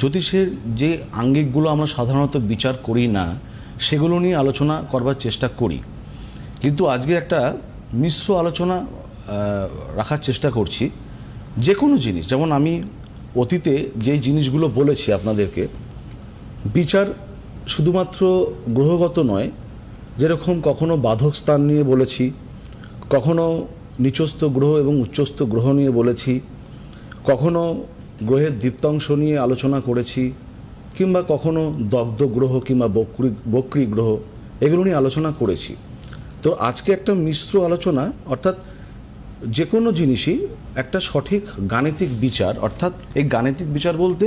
জ্যোতিষের যে আঙ্গিকগুলো আমরা সাধারণত বিচার করি না, সেগুলো নিয়ে আলোচনা করবার চেষ্টা করি। কিন্তু আজকে একটা মিশ্র আলোচনা রাখার চেষ্টা করছি। যে কোনো জিনিস, যেমন আমি অতীতে যেই জিনিসগুলো বলেছি আপনাদেরকে, বিচার শুধুমাত্র গ্রহগত নয়, যেরকম কখনো বাধক স্থান নিয়ে বলেছি, কখনো নিচস্থ গ্রহ এবং উচ্চস্থ গ্রহ নিয়ে বলেছি, কখনো গ্রহের দীপ্তাংশ নিয়ে আলোচনা করেছি, কিংবা কখনো দগ্ধ গ্রহ কিংবা বক্রি, বক্রী গ্রহ, এগুলো নিয়ে আলোচনা করেছি। তো আজকে একটা মিশ্র আলোচনা, অর্থাৎ যে কোনো জিনিসই একটা সঠিক গাণিতিক বিচার, অর্থাৎ এই গাণিতিক বিচার বলতে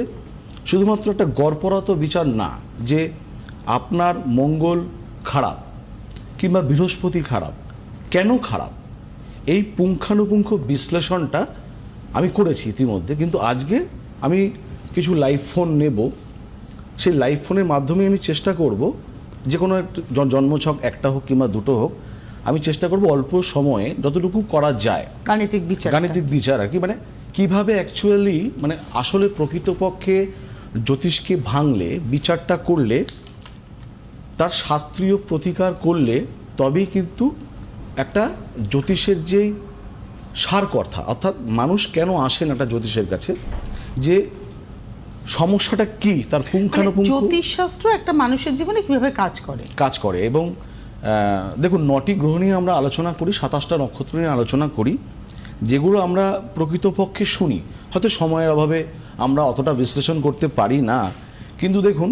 শুধুমাত্র একটা গড়পড়াতো বিচার না, যে আপনার মঙ্গল খারাপ কিংবা বৃহস্পতি খারাপ, কেন খারাপ? এই পুঙ্খানুপুঙ্খ বিশ্লেষণটা আমি করেছি ইতিমধ্যে কিন্তু আজকে আমি কিছু লাইভ ফোন নেব। সেই লাইভ ফোনের মাধ্যমে আমি চেষ্টা করব যে কোনো একটা জন্মছক একটা হোক কিংবা দুটো হোক আমি চেষ্টা করব অল্প সময়ে যতটুকু করা যায়। গাণিতিক বিচার গাণিতিক বিচার আর কি মানে কীভাবে অ্যাকচুয়ালি মানে আসলে প্রকৃতপক্ষে জ্যোতিষকে ভাঙলে বিচারটা করলে তার শাস্ত্রীয় প্রতিকার করলে তবেই কিন্তু একটা জ্যোতিষের যেই সার কথা অর্থাৎ মানুষ কেন আসেন একটা জ্যোতিষের কাছে? যে সমস্যাটা কি? তার মানে পুঙ্খানুপুঙ্খ জ্যোতিষশাস্ত্র একটা মানুষের জীবনে কীভাবে কাজ করে? কাজ করে এবং দেখুন নটি গ্রহ নিয়ে আমরা আলোচনা করি সাতাশটা নক্ষত্র নিয়ে আলোচনা করি যেগুলো আমরা প্রকৃতপক্ষে শুনি। হয়তো সময়ের অভাবে আমরা অতটা বিশ্লেষণ করতে পারি না কিন্তু দেখুন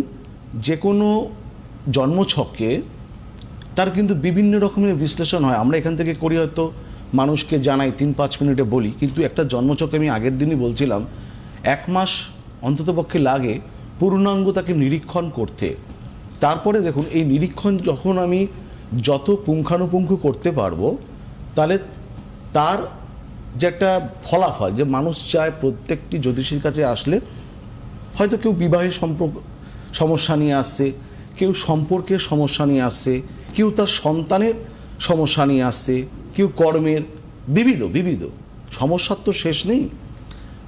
যে কোনো জন্মছকে তার কিন্তু বিভিন্ন রকমের বিশ্লেষণ হয়। আমরা এখান থেকে করি হয়তো মানুষকে জানাই, তিন, পাঁচ মিনিটে বলি, কিন্তু একটা জন্মছকে আমি আগের দিনই বলছিলাম, এক মাস অন্ততপক্ষে লাগে পূর্ণাঙ্গ তাকে নিরীক্ষণ করতে। তারপরে দেখুন, এই নিরীক্ষণ যখন আমি যত পুঙ্খানুপুঙ্খ করতে পারব, তাহলে তার যে একটা ফলাফল, যে মানুষ চায় প্রত্যেকটি জ্যোতিষীর কাছে আসলে, হয়তো কেউ বিবাহের সম্পর্ক, সমস্যা নিয়ে আসছে, কেউ সম্পর্কের সমস্যা নিয়ে আসছে, কেউ তার সন্তানের সমস্যা নিয়ে আসছে কেউ কর্মের বিবিধ বিবিধ। সমস্যার তো শেষ নেই।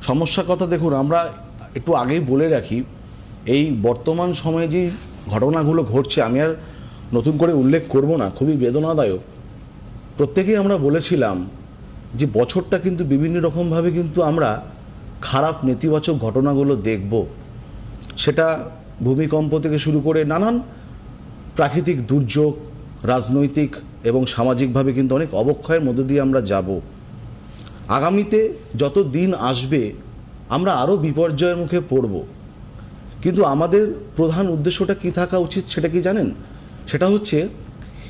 সমস্যার কথা দেখুন, আমরা একটু আগেই বলে রাখি, এই বর্তমান সময়ে যে ঘটনাগুলো ঘটছে, আমি আর নতুন করে উল্লেখ করব না, খুবই বেদনাদায়ক। প্রত্যেকেই আমরা বলেছিলাম যে বছরটা কিন্তু বিভিন্ন রকমভাবে কিন্তু আমরা খারাপ নেতিবাচক ঘটনাগুলো দেখব। সেটা ভূমিকম্প থেকে শুরু করে নানান প্রাকৃতিক দুর্যোগ, রাজনৈতিক এবং সামাজিকভাবে কিন্তু অনেক অবক্ষয়ের মধ্যে দিয়ে আমরা যাব। আগামীতে যত দিন আসবে, আমরা আরও বিপর্যয়ের মুখে পড়ব। কিন্তু আমাদের প্রধান উদ্দেশ্যটা কি থাকা উচিত সেটা কি জানেন? সেটা হচ্ছে,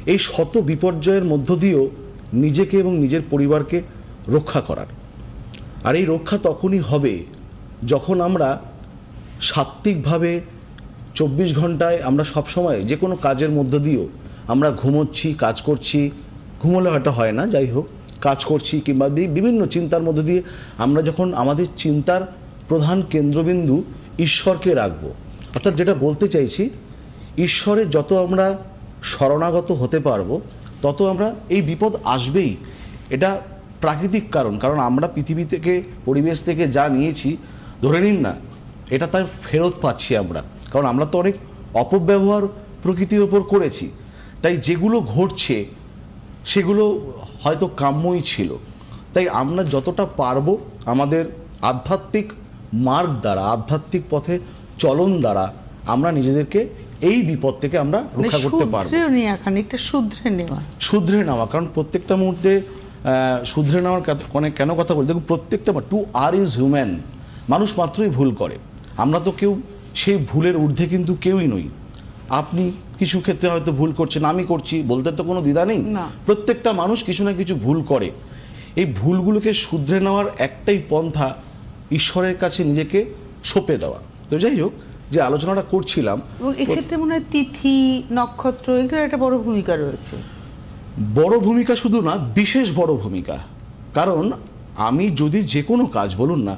এই শত বিপর্যয়ের মধ্য দিয়েও নিজেকে এবং নিজের পরিবারকে রক্ষা করার। আর এই রক্ষা তখনই হবে যখন আমরা সাত্ত্বিকভাবে চব্বিশ ঘন্টায় আমরা সবসময় যে কোনো কাজের মধ্য দিয়েও আমরা ঘুমোচ্ছি, কাজ করছি। ঘুমোলে হয়তো হয় না, যাই হোক, কাজ করছি কিংবা বিভিন্ন চিন্তার মধ্য দিয়ে আমরা যখন আমাদের চিন্তার প্রধান কেন্দ্রবিন্দু ঈশ্বরকে রাখব। অর্থাৎ যেটা বলতে চাইছি, ঈশ্বরের যত আমরা শরণাগত হতে পারব, তত আমরা এই বিপদ আসবেই। এটা প্রাকৃতিক কারণ কারণ আমরা পৃথিবী থেকে, পরিবেশ থেকে যা নিয়েছি, ধরে নিন না, এটা তার ফেরত পাচ্ছি আমরা। কারণ আমরা তো অনেক অপব্যবহার প্রকৃতির ওপর করেছি। তাই যেগুলো ঘটছে সেগুলো হয়তো কাম্যই ছিল। তাই আমরা যতটা পারব আমাদের আধ্যাত্মিক মার্গ দ্বারা আধ্যাত্মিক পথে চলন দ্বারা আমরা নিজেদেরকে এই বিপদ থেকে আমরা মানে রক্ষা করতে পারব। শুধরে নেওয়া খানিকটা শুধরে নেওয়া। শুধরে নেওয়া কারণ প্রত্যেকটা মুহূর্তে শুধরে নেওয়ার অনেক কেন কথা বলি? দেখুন প্রত্যেকটা টু আর ইজ হিউম্যান মানুষ মাত্রই ভুল করে। আমরা তো কেউ সেই ভুলের ঊর্ধ্বে কিন্তু কেউই নই। আপনি কিছু ক্ষেত্রে হয়তো ভুল করছেন আমি করছি বলতে তো কোনো দ্বিধা নেই। না। প্রত্যেকটা মানুষ কিছু না কিছু ভুল করে। এই ভুলগুলোকে শুধরে নেওয়ার একটাই পন্থা ঈশ্বরের কাছে নিজেকে সঁপে দেওয়া। তো যাই হোক যে আলোচনাটা করছিলাম এবং এক্ষেত্রে মনে হয় তিথি নক্ষত্র এগুলোর একটা বড় ভূমিকা রয়েছে। বড় ভূমিকা শুধু না বিশেষ বড় ভূমিকা। কারণ আমি যদি যে কোনো কাজ বলুন না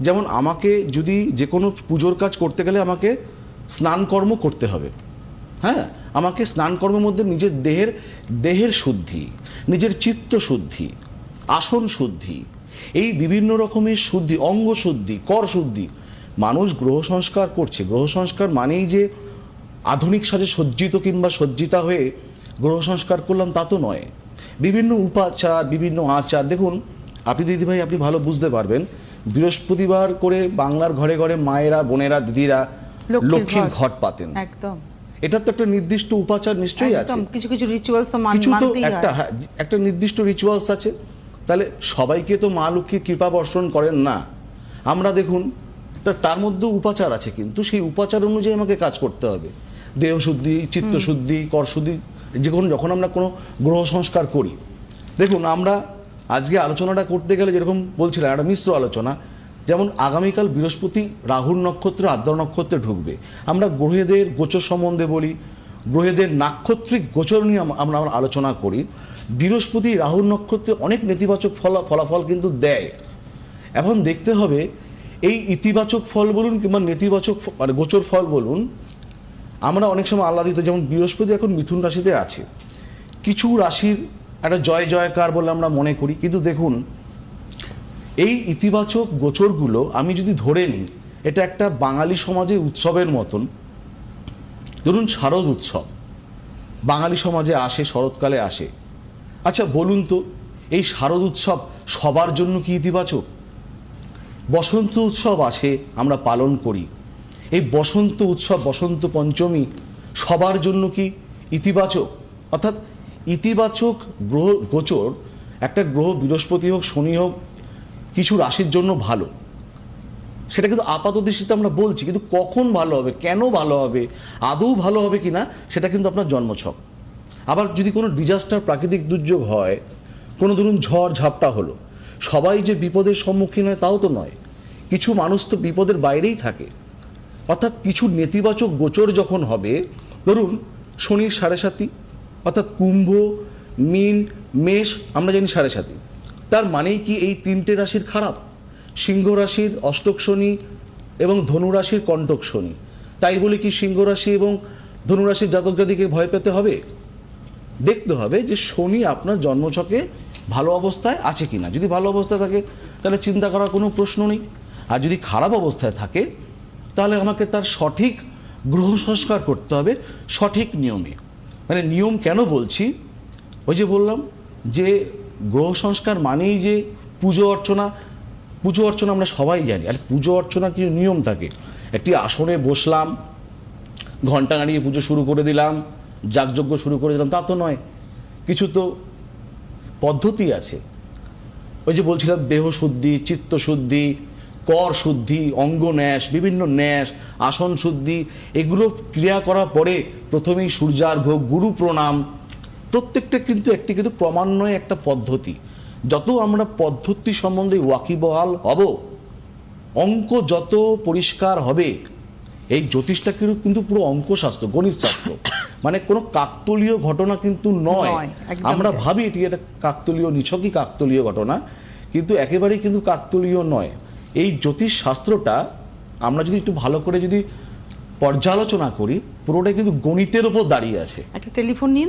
যেমন আমাকে যদি যে কোনো পুজোর কাজ করতে গেলে আমাকে স্নান কর্ম করতে হবে। হ্যাঁ আমাকে স্নান কর্মের মধ্যে নিজের দেহের দেহের শুদ্ধি নিজের চিত্ত শুদ্ধি আসন শুদ্ধি এই বিভিন্ন রকমের শুদ্ধি অঙ্গ শুদ্ধি কর শুদ্ধি মানুষ গ্রহ সংস্কার করছে। গ্রহ সংস্কার মানেই যে আধুনিক সাজে সজ্জিত কিংবা সজ্জিতা হয়ে গ্রহ সংস্কার করলাম তা তো নয়। বিভিন্ন উপাচার বিভিন্ন আচার দেখুন আপনি দিদিভাই আপনি ভালো বুঝতে পারবেন বৃহস্পতিবার করে বাংলার ঘরে ঘরে মায়েরা বোনেরা দিদিরা লক্ষ্মীর। ঘট পাতেন। একদম। এটার তো একটা নির্দিষ্ট উপাচার নিশ্চয়ই আছে। কিছু কিছু রিচুয়ালস তো মানতেই একটা হয়। হ্যাঁ, একটা নির্দিষ্ট রিচুয়ালস আছে। তাহলে সবাইকে তো মা লক্ষ্মী কৃপা বর্ষণ করেন না। আমরা দেখুন তার মধ্যে উপাচার আছে কিন্তু সেই উপাচার অনুযায়ী আমাকে কাজ করতে হবে। দেহ শুদ্ধি চিত্ত শুদ্ধি কর শুদ্ধি যে কোনো যখন আমরা কোনো গ্রহ সংস্কার করি। দেখুন আমরা আজকে আলোচনাটা করতে গেলে যেরকম বলছিলাম একটা মিশ্র আলোচনা। যেমন আগামীকাল বৃহস্পতি রাহুর নক্ষত্রে, আদ্র নক্ষত্রে ঢুকবে। আমরা গ্রহেদের গোচর সম্বন্ধে বলি, গ্রহেদের নাক্ষত্রিক গোচর নিয়ে আমরা আমরা আলোচনা করি। বৃহস্পতি রাহুর নক্ষত্রে অনেক নেতিবাচক ফল, ফলাফল কিন্তু দেয়। এখন দেখতে হবে, এই ইতিবাচক ফল বলুন কিংবা নেতিবাচক মানে গোচর ফল বলুন, আমরা অনেক সময় আহ্লাদিত, যেমন বৃহস্পতি এখন মিথুন রাশিতে আছে। কিছু রাশির একটা জয় জয়কার বলে আমরা মনে করি, কিন্তু দেখুন এই ইতিবাচক গোচরগুলো আমি যদি ধরে নিই, এটা একটা বাঙালি সমাজে উৎসবের মতন। ধরুন শারদ উৎসব। বাঙালি সমাজে আসে, শরৎকালে আসে। আচ্ছা বলুন তো, এই শারদ উৎসব সবার জন্য কি ইতিবাচক? বসন্ত উৎসব আসে, আমরা পালন করি। এই বসন্ত উৎসব, বসন্ত পঞ্চমী সবার জন্য কি ইতিবাচক? অর্থাৎ ইতিবাচক গ্রহ গোচর, একটা গ্রহ বৃহস্পতি হোক, শনি হোক কিছু রাশির জন্য ভালো। সেটা কিন্তু আপাত দৃষ্টিতে আমরা বলছি, কিন্তু কখন ভালো হবে, কেন ভালো হবে, আদৌ ভালো হবে কি না সেটা কিন্তু আপনার জন্মছক। আবার যদি কোনো ডিজাস্টার প্রাকৃতিক দুর্যোগ হয়, কোনো ধরুন ঝড়, ঝাপটা হলো, সবাই যে বিপদের সম্মুখীন হয় তাও তো নয়। কিছু মানুষ তো বিপদের বাইরেই থাকে। অর্থাৎ কিছু নেতিবাচক গোচর যখন হবে, ধরুন শনির সাড়ে সাতি অর্থাৎ কুম্ভ, মিন, মেষ, আমরা জানি সাড়ে সাতি তার মানেই কি এই তিনটে রাশির খারাপ? সিংহ রাশির অষ্টক শনি এবং ধনুরাশির কণ্টক শনি। তাই বলে কি সিংহ রাশি এবং ধনু রাশির জাতক জাতিকে ভয় পেতে হবে? দেখতে হবে যে শনি আপনার জন্মছকে ভালো অবস্থায় আছে কিনা। যদি ভালো অবস্থায় থাকে, তাহলে চিন্তা করার কোনো প্রশ্ন নেই। আর যদি খারাপ অবস্থায় থাকে, তাহলে আমাকে তার সঠিক গ্রহ সংস্কার করতে হবে সঠিক নিয়মে। মানে নিয়ম কেন বলছি? ওই যে বললাম যে গ্রহ সংস্কার মানেই যে পুজো অর্চনা পুজো অর্চনা আমরা সবাই জানি, আর পুজো অর্চনা কিছু নিয়ম থাকে। একটি আসনে বসলাম ঘণ্টা নাড়িয়ে পুজো শুরু করে দিলাম, যাগযজ্ঞ শুরু করে দিলাম, তা তো নয়। কিছু তো পদ্ধতি আছে। ওই যে বলছিলাম, দেহ শুদ্ধি, চিত্ত শুদ্ধি, কর শুদ্ধি, অঙ্গ ন্যাস, বিভিন্ন ন্যাস, আসন শুদ্ধি, এগুলো ক্রিয়া করার পরে প্রথমেই সূর্যার্ঘ গুরু প্রণাম প্রত্যেকটা কিন্তু একটি কিন্তু ক্রমান্বয়ে একটা পদ্ধতি। যত আমরা পদ্ধতি সম্বন্ধে ওয়াকিবহাল হব অঙ্ক যত পরিষ্কার হবে এই জ্যোতিষটা কিন্তু পুরো অঙ্কশাস্ত্র গণিত শাস্ত্র। মানে কোনো কাকতলীয় ঘটনা কিন্তু নয়। নয়, আমরা ভাবি এটি একটা কাকতলীয় নিছকই কাকতলীয় ঘটনা কিন্তু একেবারেই কিন্তু কাকতলীয় নয়। এই জ্যোতিষ শাস্ত্রটা আমরা যদি একটু ভালো করে যদি পর্যালোচনা করি পুরোটাই কিন্তু গণিতের ওপর দাঁড়িয়ে আছে। একটা টেলিফোন নিন।